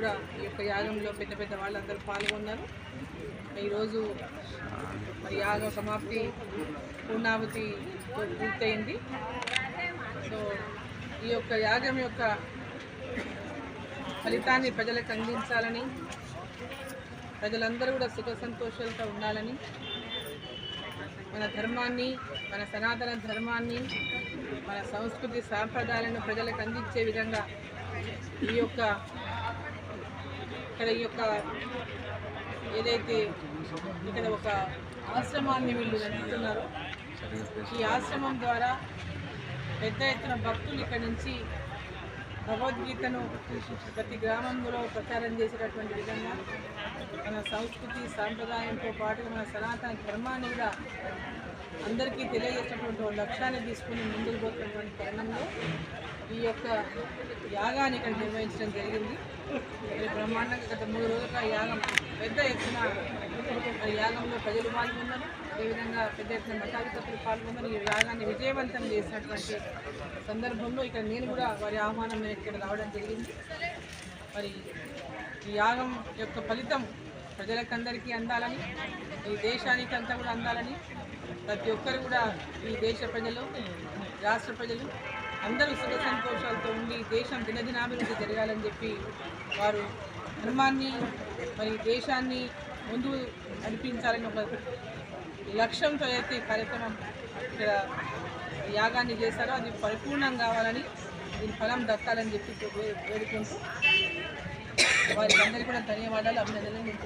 కూడా ఈ యొక్క యాగంలో పెద్ద పెద్ద వాళ్ళందరూ పాల్గొన్నారు. ఈరోజు మరి యాగ సమాప్తి పూర్ణావతి పూర్తయింది. సో ఈ యొక్క యాగం యొక్క ఫలితాన్ని ప్రజలకు అందించాలని ప్రజలందరూ కూడా సుఖ సంతోషాలతో ఉండాలని మన ధర్మాన్ని మన సనాతన ధర్మాన్ని మన సంస్కృతి సాంప్రదాయాలను ప్రజలకు అందించే విధంగా ఈ యొక్క ఇక్కడ ఈ యొక్క ఏదైతే ఇక్కడ ఒక ఆశ్రమాన్ని వీళ్ళు నడుపుతున్నారో ఈ ఆశ్రమం ద్వారా పెద్ద ఎత్తున భక్తులు ఇక్కడి నుంచి భగవద్గీతను ప్రతి గ్రామంలో ప్రచారం చేసేటటువంటి విధంగా మన సంస్కృతి సాంప్రదాయంతో పాటు మన సనాతన ధర్మాన్ని కూడా అందరికీ తెలియజేసినటువంటి లక్ష్యాన్ని తీసుకుని ముందుకు పోతున్నటువంటి తరుణంలో ఈ యొక్క యాగాన్ని ఇక్కడ నిర్వహించడం జరిగింది. బ్రహ్మాండంగా గత మూడు రోజులుగా యాగం పెద్ద ఎత్తున యాగంలో ప్రజలు పాల్గొన్నారు. అదేవిధంగా పెద్ద ఎత్తున మఠాధిపతులు పాల్గొన్నారు. ఈ యాగాన్ని విజయవంతం చేసినటువంటి సందర్భంలో ఇక్కడ నేను కూడా వారి ఆహ్వానం ఇక్కడ రావడం జరిగింది. మరి ఈ యాగం యొక్క ఫలితం ప్రజలకందరికీ అందాలని ఈ దేశానికి అంతా కూడా అందాలని ప్రతి ఒక్కరు కూడా ఈ దేశ ప్రజలు రాష్ట్ర ప్రజలు అందరూ సుఖ సంతోషాలతో ఉండి దేశం దినదినాభివృద్ధి జరగాలని చెప్పి వారు ధర్మాన్ని మరి దేశాన్ని ముందు నడిపించాలని ఒక లక్ష్యంతో అయితే కార్యక్రమం ఇక్కడ యాగాన్ని చేశారో అది పరిపూర్ణం కావాలని దీని ఫలం దక్కాలని చెప్పి వేడుకుంటూ వారికి అందరికీ కూడా ధన్యవాదాలు అభినందనలు. నేను